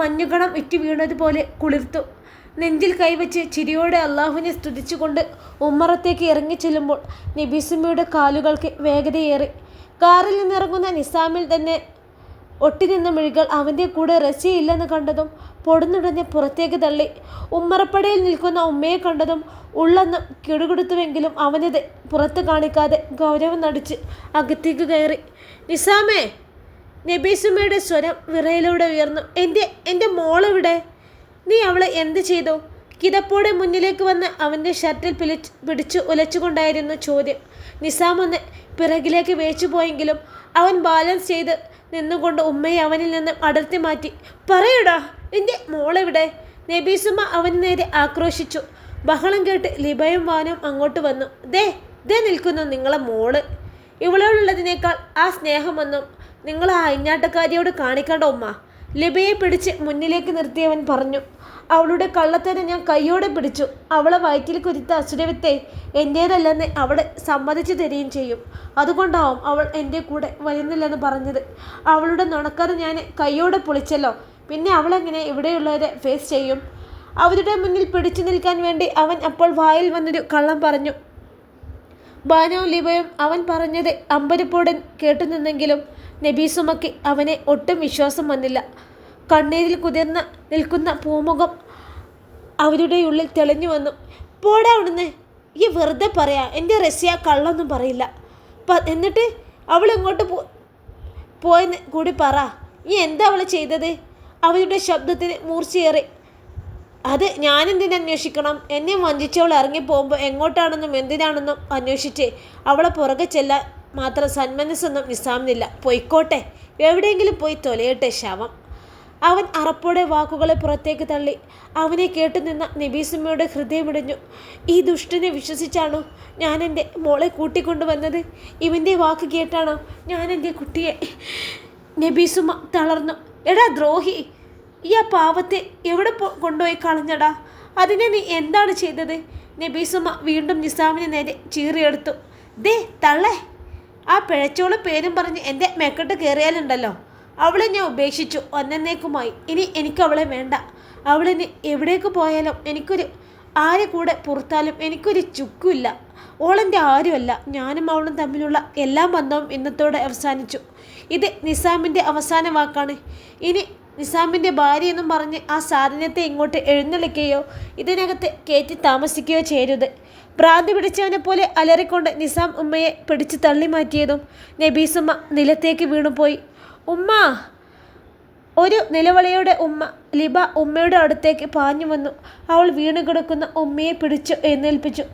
മഞ്ഞുകണം ഇറ്റു വീണതുപോലെ കുളിർത്തു. നെഞ്ചിൽ കൈവച്ച് ചിരിയോടെ അള്ളാഹുവിനെ സ്തുതിച്ചുകൊണ്ട് ഉമ്മറത്തേക്ക് ഇറങ്ങി ചെല്ലുമ്പോൾ നബീസുമ്മയുടെ കാലുകൾക്ക് വേഗതയേറി. കാറിൽ നിന്നിറങ്ങുന്ന നിസാമിൽ തന്നെ ഒട്ടിനിന്ന മിഴികൾ അവന്റെ കൂടെ റസിയില്ലെന്ന് കണ്ടതും പൊടുന്നുടഞ്ഞ് പുറത്തേക്ക് തള്ളി. ഉമ്മറപ്പടയിൽ നിൽക്കുന്ന ഉമ്മയെ കണ്ടതും ഉള്ളെന്ന് കിടുകിടുത്തുവെങ്കിലും അവനത് പുറത്ത് കാണിക്കാതെ ഗൗരവം നടിച്ച് അകത്തേക്ക് കയറി. നിസാമേ നബീസുമ്മയുടെ സ്വരം വിറയിലൂടെ ഉയർന്നു. എന്റെ എന്റെ മോളെവിടെ? നീ അവളെ എന്ത് ചെയ്തു കിതപ്പോടെ മുന്നിലേക്ക് വന്ന് അവന്റെ ഷർട്ടിൽ പിടിച്ച് പിടിച്ചു ഉലച്ചുകൊണ്ടായിരുന്നു ചോദ്യം. നിസാം ഒന്ന് പിറകിലേക്ക് വേച്ചു പോയെങ്കിലും അവൻ ബാലൻസ് ചെയ്ത് നിന്നുകൊണ്ട് ഉമ്മയെ അവനിൽ നിന്നും അടർത്തി മാറ്റി. പറയടാ എന്റെ മോളെവിടെ? നബീസുമ്മ അവന് നേരെ ആക്രോശിച്ചു. ബഹളം കേട്ട് ലിബയും വാനും അങ്ങോട്ട് വന്നു. ദേ ദേ നിൽക്കുന്നു നിങ്ങളെ മോൾ. ഇവളോടുള്ളതിനേക്കാൾ ആ സ്നേഹമൊന്നും നിങ്ങൾ ആ അഞ്ഞാട്ടക്കാരിയോട് കാണിക്കണ്ട ഉമ്മ. ലിബയെ പിടിച്ച് മുന്നിലേക്ക് നിർത്തിയവൻ പറഞ്ഞു. അവളുടെ കള്ളത്തേനെ ഞാൻ കൈയോടെ പിടിച്ചു. അവളെ വയറ്റിൽ കുരുത്ത അസുരവത്തെ എന്റേതല്ലെന്ന് അവളെ സമ്മതിച്ചു തരികയും ചെയ്യും. അതുകൊണ്ടാവും അവൾ എന്റെ കൂടെ വരുന്നില്ലെന്ന് പറഞ്ഞത്. അവളുടെ നുണക്കറ് ഞാൻ കൈയോടെ പൊളിച്ചല്ലോ. പിന്നെ അവളെങ്ങനെ ഇവിടെയുള്ളവരെ ഫേസ് ചെയ്യും? അവരുടെ മുന്നിൽ പിടിച്ചു നിൽക്കാൻ വേണ്ടി അവൻ അപ്പോൾ വായിൽ വന്നൊരു കള്ളം പറഞ്ഞു. ബാനവും ലിബയും അവൻ പറഞ്ഞത് അമ്പരപ്പോടൻ കേട്ടുനിന്നെങ്കിലും നബീസുമക്ക് അവനെ ഒട്ടും വിശ്വാസം വന്നില്ല. കണ്ണീരിൽ കുതിർന്ന് നിൽക്കുന്ന പൂമുഖം അവരുടെ ഉള്ളിൽ തെളിഞ്ഞു വന്നു. പോടാ അവിടുന്ന് ഈ വെറുതെ പറയാ എന്റെ റസ്യ കള്ളൊന്നും പറയില്ല. എന്നിട്ട് അവൾ ഇങ്ങോട്ട് പോ പോയെന്ന് കൂടി പറ നീ എന്താ അവൾ ചെയ്തത്? അവരുടെ ശബ്ദത്തിന് മൂർച്ചയേറി. അത് ഞാനെന്തിനു അന്വേഷിക്കണം? എന്നെ വഞ്ചിച്ചവൾ ഇറങ്ങിപ്പോകുമ്പോൾ എങ്ങോട്ടാണെന്നും എന്തിനാണെന്നും അന്വേഷിച്ച്. അവളെ പുറകെ ചെല്ലാൻ മാത്രം സന്മനസ്സൊന്നും നിസാമിനില്ല പൊയ്ക്കോട്ടെ. എവിടെയെങ്കിലും പോയി തൊലയട്ടെ ശവം. അവൻ അറപ്പോടെ വാക്കുകളെ പുറത്തേക്ക് തള്ളി. അവനെ കേട്ടു നിന്ന നബീസുമ്മയുടെ ഹൃദയമിടിഞ്ഞു ഈ ദുഷ്ടനെ വിശ്വസിച്ചാണോ ഞാൻ എന്റെ മോളെ കൂട്ടിക്കൊണ്ടുവന്നത്? ഇവന്റെ വാക്ക് കേട്ടാണോ ഞാൻ എന്റെ കുട്ടിയെ? നബീസുമ്മ തളർന്നു. എടാ ദ്രോഹി ഈ ആ പാവത്തെ എവിടെ പോ- കൊണ്ടുപോയി കളഞ്ഞടാ? അതിനെ നീ എന്താണ് ചെയ്തത്? നബീസുമ്മ വീണ്ടും നിസാമിനെ നേരെ ചീറിയെടുത്തു. ദേ തള്ളേ ആ പിഴച്ചോളം പേരും പറഞ്ഞ് എന്റെ മെക്കെട്ട് കയറിയാലുണ്ടല്ലോ. അവളെ ഞാൻ ഉപേക്ഷിച്ചു. ഒന്നേക്കുമായി ഇനി എനിക്ക് അവളെ വേണ്ട. അവളെ എവിടേക്ക് പോയാലും എനിക്കൊരു ആരെ കൂടെ പുറത്താലും എനിക്കൊരു ചുക്കുമില്ല. ഓളെന്റെ ആരുമല്ല. ഞാനും അവളും തമ്മിലുള്ള എല്ലാ ബന്ധവും ഇന്നത്തോടെ അവസാനിച്ചു. ഇത് നിസാമിന്റെ അവസാന വാക്കാണ്. ഇനി നിസാമിന്റെ ഭാര്യ എന്നും പറഞ്ഞ് ആ സാധനത്തെ ഇങ്ങോട്ട് എഴുന്നള്ളിക്കുകയോ ഇതിനകത്ത് കയറ്റി താമസിക്കുകയോ ചെയ്യരുത്. ഭ്രാന്തി പിടിച്ചവനെ പോലെ അലറിക്കൊണ്ട് നിസാം ഉമ്മയെ പിടിച്ച് തള്ളി മാറ്റിയതും നബീസുമ്മ നിലത്തേക്ക് വീണുപോയി. ഉമ്മ ഒരു നിലവിളിയുടെ ഉമ്മ ലിബ ഉമ്മയുടെ അടുത്തേക്ക് പാഞ്ഞു വന്നു. അവൾ വീണു കിടക്കുന്ന ഉമ്മയെ പിടിച്ചു എഴുന്നേൽപ്പിച്ചു.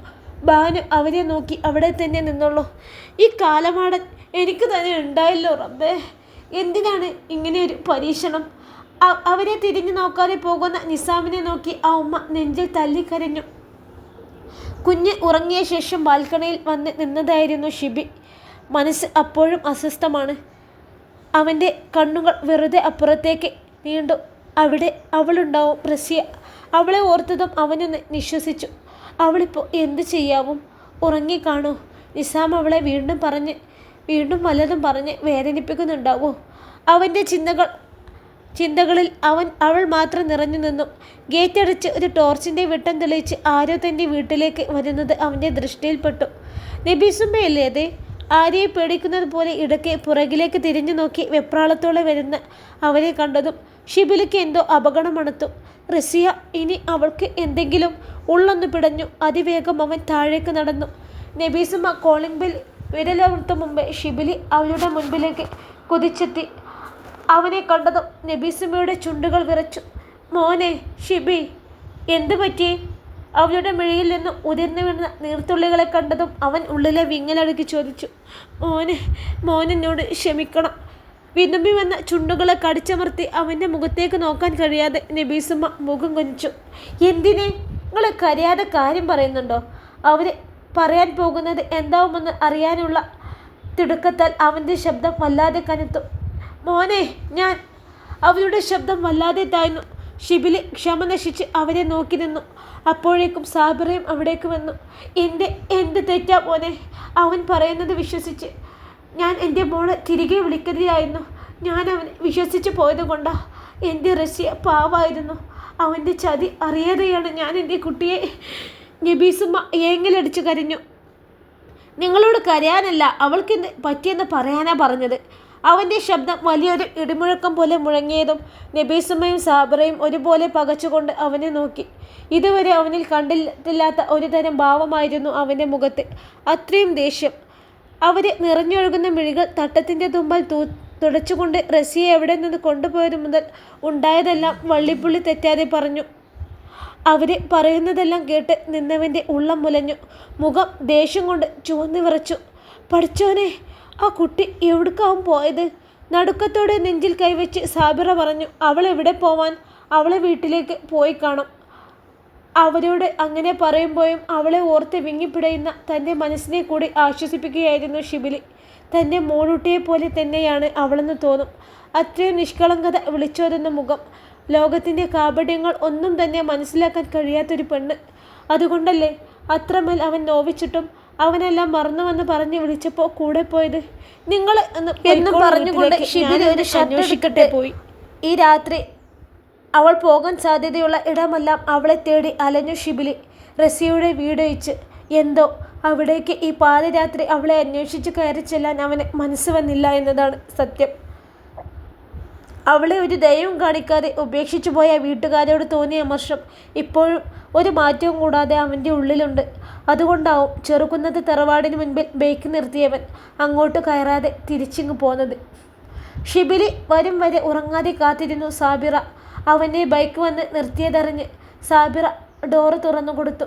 ബാനു അവരെ നോക്കി അവിടെ തന്നെ നിന്നുള്ളൂ ഈ കാലമാടൻ എനിക്ക് തന്നെ ഉണ്ടായല്ലോ റബ്ബേ. എന്തിനാണ് ഇങ്ങനെ ഒരു പരീക്ഷണം? അവരെ തിരിഞ്ഞു നോക്കാതെ പോകുന്ന നിസാമിനെ നോക്കി ആ ഉമ്മ നെഞ്ചിൽ തല്ലിക്കരഞ്ഞു. കുഞ്ഞ് ഉറങ്ങിയ ശേഷം ബാൽക്കണിയിൽ വന്ന് നിന്നതായിരുന്നു ഷിബി. മനസ്സ് അപ്പോഴും അസ്വസ്ഥമാണ്. അവന്റെ കണ്ണുകൾ വെറുതെ അപ്പുറത്തേക്ക് നീണ്ടു. അവിടെ അവളുണ്ടാവും റസിയ അവളെ ഓർത്തതും അവനൊന്ന് നിശ്വസിച്ചു. അവളിപ്പോൾ എന്തു ചെയ്യാവും? ഉറങ്ങിക്കാണോ നിസാം അവളെ വീണ്ടും പറഞ്ഞ് വീണ്ടും വല്ലതും പറഞ്ഞ് വേദനിപ്പിക്കുന്നുണ്ടാവോ? അവന്റെ ചിന്തകൾ ചിന്തകളിൽ അവൻ അവൾ മാത്രം നിറഞ്ഞു നിന്നു. ഗേറ്റ് അടച്ച് ഒരു ടോർച്ചിന്റെ വെട്ടം തെളിയിച്ച് ആരോ തന്റെ വീട്ടിലേക്ക് വരുന്നത് അവന്റെ ദൃഷ്ടിയിൽപ്പെട്ടു. നബീസുമ്മയല്ലേ അത്? ആരെയെ പേടിക്കുന്നത് പോലെ ഇടയ്ക്ക് പുറകിലേക്ക് തിരിഞ്ഞു നോക്കി വെപ്രാളത്തോടെ വരുന്ന അവരെ കണ്ടതും ഷിബിലിക്ക് എന്തോ അപകടമണത്തു. റസിയ ഇനി അവൾക്ക് എന്തെങ്കിലും ഉള്ളൊന്ന് പിടഞ്ഞു. അതിവേഗം അവൻ താഴേക്ക് നടന്നു. നബീസുമ്മ കോളിംഗ് ബെൽ വിരലവർത്ത മുമ്പേ ഷിബിലി അവളുടെ മുൻപിലേക്ക് കുതിച്ചെത്തി. അവനെ കണ്ടതും നബീസുമ്മയുടെ ചുണ്ടുകൾ വിറച്ചു. മോനെ ഷിബി എന്തു പറ്റി? അവളുടെ മിഴിയിൽ നിന്ന് ഉതിർന്നു വീണ നീർത്തുള്ളികളെ കണ്ടതും അവൻ ഉള്ളിലെ വിങ്ങലടുക്കി ചോദിച്ചു മോനെ മോനെന്നോട് ക്ഷമിക്കണം. വിതുമ്പി വന്ന ചുണ്ടുകളെ കടിച്ചമർത്തി അവന്റെ മുഖത്തേക്ക് നോക്കാൻ കഴിയാതെ നബീസുമ്മ മുഖം കൊഞ്ചു എന്തിനെ? നിങ്ങൾ കരയാതെ കാര്യം പറയുന്നുണ്ടോ? അവർ പറയാൻ പോകുന്നത് എന്താവുമെന്ന് അറിയാനുള്ള തിടുക്കത്താൽ അവന്റെ ശബ്ദം വല്ലാതെ കനത്തു. മോനെ ഞാൻ അവരുടെ ശബ്ദം വല്ലാതെ താഴ്ന്നു. ഷിബിലി ക്ഷമ നശിച്ച് അവരെ നോക്കി നിന്നു. അപ്പോഴേക്കും സാബിറയും അവിടേക്ക് വന്നു. എന്റെ എന്ത് തെറ്റാ മോനെ? അവൻ പറയുന്നത് വിശ്വസിച്ച്. ഞാൻ എന്റെ മോളെ തിരികെ വിളിക്കുകയായിരുന്നു ഞാൻ അവനെ വിശ്വസിച്ച് പോയത് കൊണ്ടാ. എന്റെ റഷ്യ പാവായിരുന്നു. അവന്റെ ചതി അറിയാതെയാണ് ഞാൻ എന്റെ കുട്ടിയെ നബീസുമ്മ ഏങ്ങലടിച്ച് കരഞ്ഞു. നിങ്ങളോട് കരയാനല്ല അവൾക്ക് പറ്റിയെന്ന് പറയാനാ പറഞ്ഞത്? അവന്റെ ശബ്ദം വലിയൊരു ഇടിമുഴക്കം പോലെ മുഴങ്ങിയതും നബീസുമ്മയും സാബറയും ഒരുപോലെ പകച്ചുകൊണ്ട് അവനെ നോക്കി. ഇതുവരെ അവനിൽ കണ്ടിട്ടില്ലാത്ത ഒരു തരം ഭാവമായിരുന്നു അവന്റെ മുഖത്ത്. അത്രയും ദേഷ്യം. അവരെ നിറഞ്ഞൊഴുകുന്ന മിഴികൾ തട്ടത്തിന്റെ തുമ്പൽ തൂ തുടച്ചുകൊണ്ട് റസിയെ എവിടെ നിന്ന് കൊണ്ടുപോയത് മുതൽ ഉണ്ടായതെല്ലാം വള്ളിപ്പുള്ളി തെറ്റാതെ പറഞ്ഞു. അവർ പറയുന്നതെല്ലാം കേട്ട് നിന്നവന്റെ ഉള്ളം മുലഞ്ഞു. മുഖം ദേഷ്യം കൊണ്ട് ചുവന്നു വിറച്ചു പഠിച്ചോനെ ആ കുട്ടി എവിടേക്കാവും പോയത്? നടുക്കത്തോടെ നെഞ്ചിൽ കൈവച്ച് സാബിറ പറഞ്ഞു അവൾ എവിടെ പോവാൻ? അവളെ വീട്ടിലേക്ക് പോയി കാണും. അവരോട് അങ്ങനെ പറയുമ്പോഴും അവളെ ഓർത്ത് വിങ്ങിപ്പിടയുന്ന തന്റെ മനസ്സിനെ കൂടി ആശ്വസിപ്പിക്കുകയായിരുന്നു ഷിബിലി തന്റെ മോളുട്ടിയെ പോലെ തന്നെയാണ് അവളെന്ന് തോന്നും. അത്രയും നിഷ്കളങ്കത വിളിച്ചോതുന്ന മുഖം. ലോകത്തിന്റെ കാപട്യങ്ങൾ ഒന്നും തന്നെ മനസ്സിലാക്കാൻ കഴിയാത്തൊരു പെണ്ണ്. അതുകൊണ്ടല്ലേ? അത്രമേൽ അവൻ നോവിച്ചിട്ടും അവനെല്ലാം മറന്നുവെന്ന് പറഞ്ഞ് വിളിച്ചപ്പോൾ കൂടെ പോയത് നിങ്ങൾ എന്ന് പറഞ്ഞുകൊണ്ട് ഒരു ഷർട്ട് പോയി. ഈ രാത്രി അവൾ പോകാൻ സാധ്യതയുള്ള ഇടമെല്ലാം അവളെ തേടി അലഞ്ഞു ഷിബിലി റസിയുടെ വീടൊഴിച്ച് എന്തോ അവിടേക്ക് ഈ പാതിരാത്രി അവളെ അന്വേഷിച്ച് കയറി ചെല്ലാൻ അവന് മനസ്സ് വന്നില്ല എന്നതാണ് സത്യം. അവളെ ഒരു ദയവും കാണിക്കാതെ ഉപേക്ഷിച്ചു പോയ വീട്ടുകാരോട് തോന്നിയ അമർഷം ഇപ്പോഴും ഒരു മാറ്റവും കൂടാതെ അവന്റെ ഉള്ളിലുണ്ട്. അതുകൊണ്ടാവും ചെറുക്കുന്നത് തറവാടിന് മുൻപിൽ ബൈക്ക് നിർത്തിയവൻ അങ്ങോട്ട് കയറാതെ തിരിച്ചിങ്ങ് പോന്നത്. ഷിബിലി വരും വരെ ഉറങ്ങാതെ കാത്തിരുന്നു സാബിറ. അവനെ ബൈക്ക് വന്ന് നിർത്തിയതറിഞ്ഞ് സാബിറ ഡോറ് തുറന്നു കൊടുത്തു.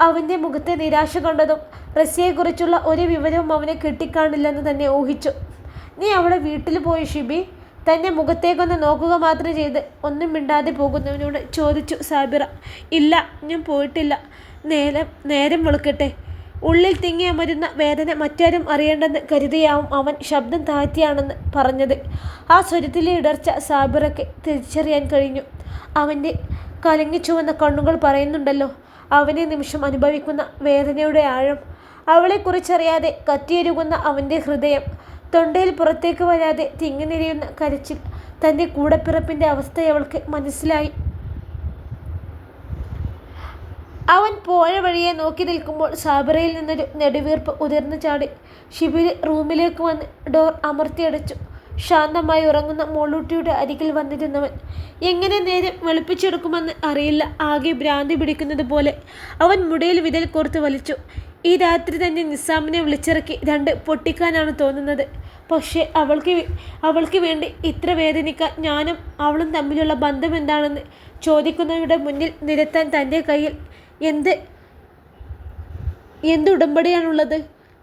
അവന്റെ മുഖത്തെ നിരാശ കണ്ടതും റസിയെക്കുറിച്ചുള്ള ഒരു വിവരവും അവനെ കിട്ടിക്കാണില്ലെന്ന് തന്നെ ഊഹിച്ചു. നീ അവളെ വീട്ടിൽ പോയി ഷിബി? തന്റെ മുഖത്തേക്കൊന്ന് നോക്കുക മാത്രം ചെയ്ത് ഒന്നും മിണ്ടാതെ പോകുന്നവനോട് ചോദിച്ചു സാബിറ ഇല്ല ഞാൻ പോയിട്ടില്ല. നേരം നേരം വെളുക്കട്ടെ. ഉള്ളിൽ തിങ്ങിയമരുന്ന വേദന മറ്റാരും അറിയേണ്ടെന്ന് കരുതിയാവും അവൻ ശബ്ദം താഴ്ത്തിയാണെന്ന് പറഞ്ഞത്. ആ സ്വരത്തിലെ ഇടർച്ച സാബിറയ്ക്ക് തിരിച്ചറിയാൻ കഴിഞ്ഞു. അവന്റെ കലങ്ങി കണ്ണുകൾ പറയുന്നുണ്ടല്ലോ അവനെ നിമിഷം അനുഭവിക്കുന്ന വേദനയുടെ ആഴം. അവളെക്കുറിച്ചറിയാതെ കത്തിയൊരുകുന്ന അവന്റെ ഹൃദയം തൊണ്ടയിൽ പുറത്തേക്ക് വരാതെ തിങ്ങിനിരയുന്ന കരച്ചിൽ തന്റെ കൂടപ്പിറപ്പിന്റെ അവസ്ഥയവൾക്ക് മനസ്സിലായി. അവൻ പോയ വഴിയെ നോക്കി നിൽക്കുമ്പോൾ സാബറയിൽ നിന്നൊരു നെടുവീർപ്പ് ഉതിർന്നു ചാടി. ഷിബിലി റൂമിലേക്ക് വന്ന് ഡോർ അമർത്തിയടച്ചു. ശാന്തമായി ഉറങ്ങുന്ന മോളൂട്ടിയുടെ അരികിൽ വന്നിരുന്നവൻ. എങ്ങനെ നേരെ വെളുപ്പിച്ചെടുക്കുമെന്ന് അറിയില്ല. ആകെ ഭ്രാന്തി പിടിക്കുന്നത് പോലെ അവൻ മുടിയിൽ വിതൽ കോർത്ത് വലിച്ചു. ഈ രാത്രി തന്നെ നിസാമിനെ വിളിച്ചിറക്കി രണ്ട് പൊട്ടിക്കാനാണ് തോന്നുന്നത്. പക്ഷേ അവൾക്ക് അവൾക്ക് വേണ്ടി ഇത്ര വേദനിക്കാൻ ഞാനും അവളും തമ്മിലുള്ള ബന്ധം എന്താണെന്ന് ചോദിക്കുന്നവരുടെ മുന്നിൽ നിരത്താൻ തന്റെ കയ്യിൽ എന്ത് എന്ത് ഉടമ്പടിയാണുള്ളത്?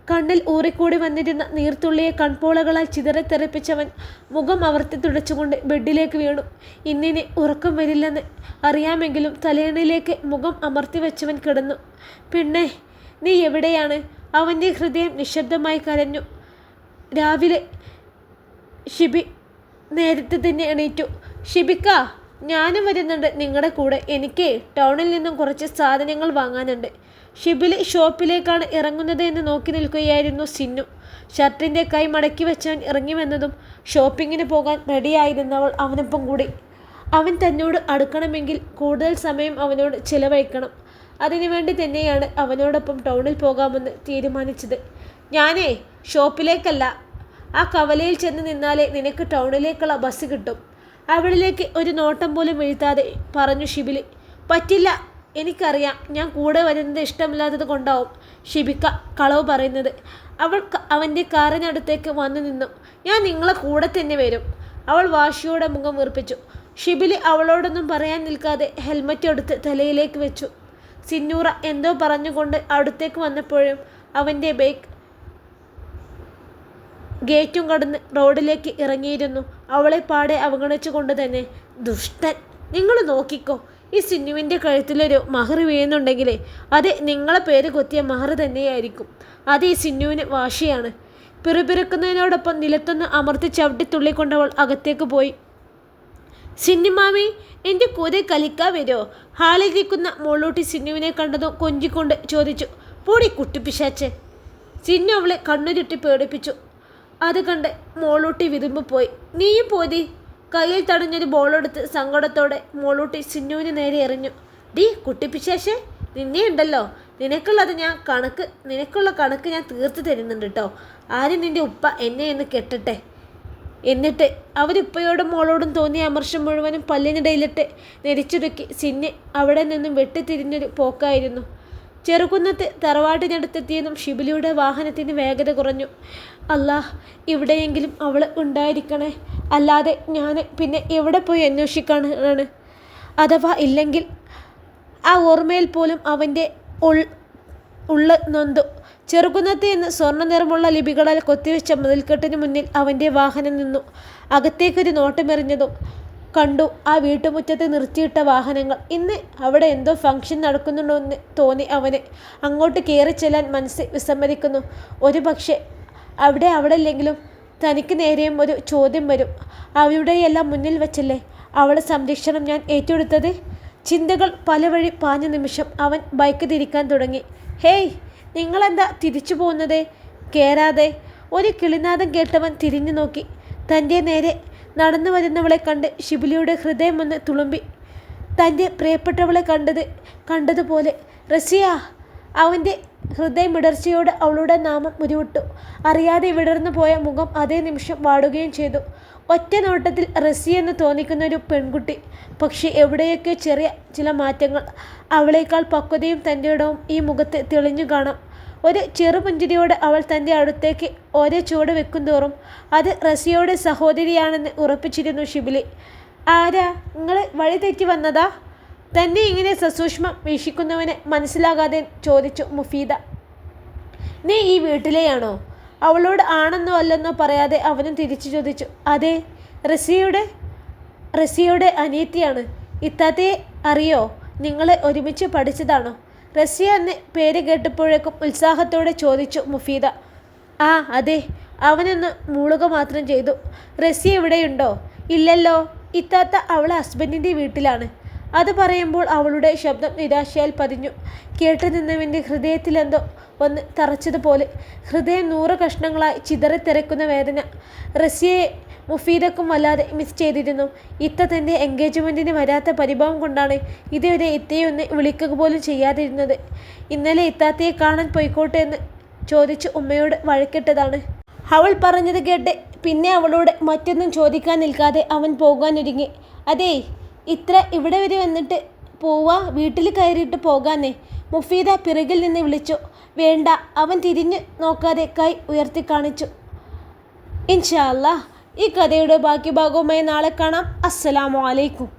കണ്ണിൽ ഊറിക്കൂടി വന്നിരുന്ന നീർത്തുള്ളിയെ കൺപോളകളാൽ ചിതറിത്തെറിപ്പിച്ചവൻ മുഖം അവർത്തി തുടച്ചുകൊണ്ട് ബെഡിലേക്ക് വീണു. ഇന്നിനി ഉറക്കം വരില്ലെന്ന് അറിയാമെങ്കിലും തലയണയിലേക്ക് മുഖം അമർത്തി വെച്ചവൻ കിടന്നു. പിന്നെ നീ എവിടെയാണ്? അവന്റെ ഹൃദയം നിശബ്ദമായി കരഞ്ഞു. രാവിലെ ഷിബി നേരത്തെ തന്നെ എണീറ്റു. ഷിബിക്ക ഞാനും വരുന്നുണ്ട്. നിങ്ങളുടെ കൂടെ. എനിക്ക് ടൗണിൽ നിന്നും കുറച്ച് സാധനങ്ങൾ വാങ്ങാനുണ്ട്. ഷിബിലി ഷോപ്പിലേക്കാണ് ഇറങ്ങുന്നത് എന്ന് നോക്കി നിൽക്കുകയായിരുന്നു സിന്നു. ഷർട്ടിന്റെ കൈ മടക്കി വെച്ചവൻ ഇറങ്ങി വന്നതും ഷോപ്പിങ്ങിന് പോകാൻ റെഡിയായിരുന്നവൾ അവനൊപ്പം കൂടി. അവൻ തന്നോട് അടുക്കണമെങ്കിൽ കൂടുതൽ സമയം അവനോട് ചിലവഴിക്കണം. അതിനുവേണ്ടി തന്നെയാണ് അവനോടൊപ്പം ടൗണിൽ പോകാമെന്ന് തീരുമാനിച്ചത്. ഞാനേ ഷോപ്പിലേക്കല്ല ആ കവലയിൽ ചെന്ന് നിന്നാലേ നിനക്ക് ടൗണിലേക്കുള്ള ബസ് കിട്ടും. അവളിലേക്ക് ഒരു നോട്ടം പോലും വീഴ്ത്താതെ പറഞ്ഞു ഷിബിലി പറ്റില്ല എനിക്കറിയാം. ഞാൻ കൂടെ വരുന്നത് ഇഷ്ടമില്ലാത്തത് കൊണ്ടാവും ഷിബിക്ക കളവ് പറയുന്നത്. അവൾ അവന്റെ കാറിനടുത്തേക്ക് വന്നു നിന്നു. ഞാൻ നിങ്ങളെ കൂടെ തന്നെ വരും അവൾ വാശിയോടെ മുഖം വീർപ്പിച്ചു. ഷിബിലി അവളോടൊന്നും പറയാൻ നിൽക്കാതെ ഹെൽമറ്റ് എടുത്ത് തലയിലേക്ക് വെച്ചു. സിന്നൂറ എന്തോ പറഞ്ഞുകൊണ്ട് അടുത്തേക്ക് വന്നപ്പോഴും അവന്റെ ബൈക്ക് ഗേറ്റും കടന്ന് റോഡിലേക്ക് ഇറങ്ങിയിരുന്നു. അവളെ പാടെ അവഗണിച്ചുകൊണ്ട് തന്നെ ദുഷ്ടൻ നിങ്ങൾ നോക്കിക്കോ. ഈ സിന്നുവിന്റെ കഴുത്തിലൊരു മഹർ വീഴുന്നുണ്ടെങ്കിലേ അത് നിങ്ങളെ പേര് കൊത്തിയ മഹർ തന്നെയായിരിക്കും. അത് ഈ സിന്നുവിന് വാശിയാണ്. പിറുപിറുക്കുന്നതിനോടൊപ്പം നിലത്തൊന്ന് അമർത്തി ചവിട്ടി തുള്ളിക്കൊണ്ടവൾ അകത്തേക്ക് പോയി. സിന്നിമാമി എന്റെ കൂടെ കളിക്കാൻ വരുമോ ഹാളിലിരിക്കുന്ന മോളൂട്ടി സിന്നുവിനെ കണ്ടതും കൊഞ്ചിക്കൊണ്ട് ചോദിച്ചു പൊടി കുട്ടിപ്പിശാച്ച് സിന്നു അവളെ കണ്ണുരുട്ടി പേടിപ്പിച്ചു. അത് കണ്ട് മോളൂട്ടി വിതുമ്പ് പോയി. നീയും പോതി കയ്യിൽ തടഞ്ഞൊരു ബോളെടുത്ത് സങ്കടത്തോടെ മോളൂട്ടി സിന്നുവിന് നേരെ എറിഞ്ഞു. ഡീ കുട്ടിപ്പിശാശെ നിന്നെ ഉണ്ടല്ലോ. നിനക്കുള്ളത് ഞാൻ കണക്ക് നിനക്കുള്ള കണക്ക് ഞാൻ തീർത്ത് തരുന്നുണ്ട് കേട്ടോ ആരും നിന്റെ ഉപ്പ എന്നെ എന്ന് കെട്ടട്ടെ. എന്നിട്ട് അവരുപ്പയോടും മോളോടും തോന്നിയ അമർഷം മുഴുവനും പല്ലിനിടയിലിട്ട് നെരിച്ചുരുക്കി സിന്നെ അവിടെ നിന്നും വെട്ടിത്തിരിഞ്ഞൊരു പോക്കായിരുന്നു. ചെറുകുന്നത്ത് തറവാട്ടിനടുത്തെത്തിയതും ഷിബിലിയുടെ വാഹനത്തിന് വേഗത കുറഞ്ഞു. അല്ലാ ഇവിടെയെങ്കിലും അവൾ ഉണ്ടായിരിക്കണേ. അല്ലാതെ ഞാൻ പിന്നെ എവിടെ പോയി അന്വേഷിക്കാനാണ്? അഥവാ ഇല്ലെങ്കിൽ ആ ഓർമ്മയിൽ പോലും അവന്റെ ഉള്ള നൊന്തു. ചെറുകുന്നത്ത് നിന്ന് സ്വർണ നിറമുള്ള ലിപികളാൽ കൊത്തിവെച്ച മതിൽക്കെട്ടിന് മുന്നിൽ അവന്റെ വാഹനം നിന്നു. അകത്തേക്കൊരു നോട്ടമെറിഞ്ഞതും കണ്ടു. ആ വീട്ടുമുറ്റത്ത് നിർത്തിയിട്ട വാഹനങ്ങൾ. ഇന്ന് അവിടെ എന്തോ ഫംഗ്ഷൻ നടക്കുന്നുണ്ടോയെന്ന് തോന്നി അവന്. അങ്ങോട്ട് കയറി ചെല്ലാൻ മനസ്സ് വിസമ്മതിക്കുന്നു. ഒരു പക്ഷേ അവിടെ അവിടെ ഇല്ലെങ്കിലും തനിക്ക് നേരെയും ഒരു ചോദ്യം വരും. അവയുടെയെല്ലാം മുന്നിൽ വച്ചല്ലേ? അവളെ സംരക്ഷണം ഞാൻ ഏറ്റെടുത്തത്? ചിന്തകൾ പല വഴി പാഞ്ഞ നിമിഷം അവൻ ബൈക്ക് തിരിക്കാൻ തുടങ്ങി. ഹേയ് നിങ്ങളെന്താ തിരിച്ചു പോകുന്നത്? കേറാതെ. ഒരു കിളിനാദം കേട്ടവൻ തിരിഞ്ഞു നോക്കി. തന്റെ നേരെ നടന്നു വരുന്നവളെ കണ്ട് ശിബിലിയുടെ ഹൃദയം ഒന്ന് തുളുമ്പി. തന്റെ പ്രിയപ്പെട്ടവളെ കണ്ടത് കണ്ടതുപോലെ റസിയ അവന്റെ ഹൃദയമിടർച്ചയോട് അവളുടെ നാമം ഉരുവിട്ടു അറിയാതെ വിടർന്നു പോയ മുഖം അതേ നിമിഷം വാടുകയും ചെയ്തു. ഒറ്റ നോട്ടത്തിൽ റസി എന്ന് തോന്നിക്കുന്ന ഒരു പെൺകുട്ടി. പക്ഷേ എവിടെയൊക്കെ ചെറിയ ചില മാറ്റങ്ങൾ. അവളേക്കാൾ പക്വതയും തന്റെ ഇടവും ഈ മുഖത്ത് തെളിഞ്ഞു കാണാം. ഒരു ചെറുപുഞ്ചിരിയോട് അവൾ തന്റെ അടുത്തേക്ക് ഓരോ ചുവട് വെക്കും തോറും അത് റസിയോടെ സഹോദരിയാണെന്ന് ഉറപ്പിച്ചിരുന്നു ഷിബിലി ആരാ? നിങ്ങൾ വഴി തെറ്റി വന്നതാ? തന്നെ ഇങ്ങനെ സസൂക്ഷ്മം വീക്ഷിക്കുന്നവനെ മനസ്സിലാകാതെ ചോദിച്ചു മുഫീദ. നീ ഈ വീട്ടിലെയാണോ? അവളോട് ആണെന്നോ അല്ലെന്നോ പറയാതെ അവനും തിരിച്ചു ചോദിച്ചു. അതെ റസിയുടെ റസിയുടെ അനിയത്തിയാണ്. ഇത്താത്തയെ അറിയോ? നിങ്ങളെ ഒരുമിച്ച് പഠിച്ചതാണോ? റസിയ എന്ന് പേര് കേട്ടപ്പോഴേക്കും ഉത്സാഹത്തോടെ ചോദിച്ചു മുഫീദ. ആ അതെ അവനൊന്ന് മൂളുക മാത്രം ചെയ്തു. റസിയ ഇവിടെയുണ്ടോ? ഇല്ലല്ലോ ഇത്താത്ത അവളെ ഹസ്ബൻഡിന്റെ വീട്ടിലാണ്. അത് പറയുമ്പോൾ അവളുടെ ശബ്ദം നിരാശയാൽ പതിഞ്ഞു. കേട്ടു നിന്നവന്റെ ഹൃദയത്തിലെന്തോ ഒന്ന് തറച്ചതുപോലെ. ഹൃദയം നൂറ് കഷ്ണങ്ങളായി ചിതറിത്തിരക്കുന്ന വേദന. റസിയെ മുഫീദക്കും വല്ലാതെ മിസ് ചെയ്തിരുന്നു. ഇത്ത തന്റെ എൻഗേജ്മെന്റിന് വരാത്ത പരിഭവം കൊണ്ടാണ് ഇതുവരെ ഇത്തയൊന്ന് വിളിക്കുക പോലും ചെയ്യാതിരുന്നത്. ഇന്നലെ ഇത്താത്തയെ കാണാൻ പോയിക്കോട്ടെ എന്ന് ചോദിച്ച് ഉമ്മയോട് വഴക്കിട്ടതാണ്. അവൾ പറഞ്ഞത് കേട്ട് പിന്നെ അവളോട് മറ്റൊന്നും ചോദിക്കാൻ നിൽക്കാതെ അവൻ പോകാനൊരുങ്ങി. അതേ ഇത്ര ഇവിടെ വരെ വന്നിട്ട് പോവാ വീട്ടിൽ കയറിയിട്ട് പോകാന്നേ. മുഫീദ പിറകിൽ നിന്ന് വിളിച്ചു. വേണ്ട അവൻ തിരിഞ്ഞു നോക്കാതെ കൈ ഉയർത്തി കാണിച്ചു. ഇൻഷാ ഈ കഥയുടെ ബാക്കി ഭാഗവുമായി നാളെ കാണാം. അസ്സലാമു അലൈക്കും.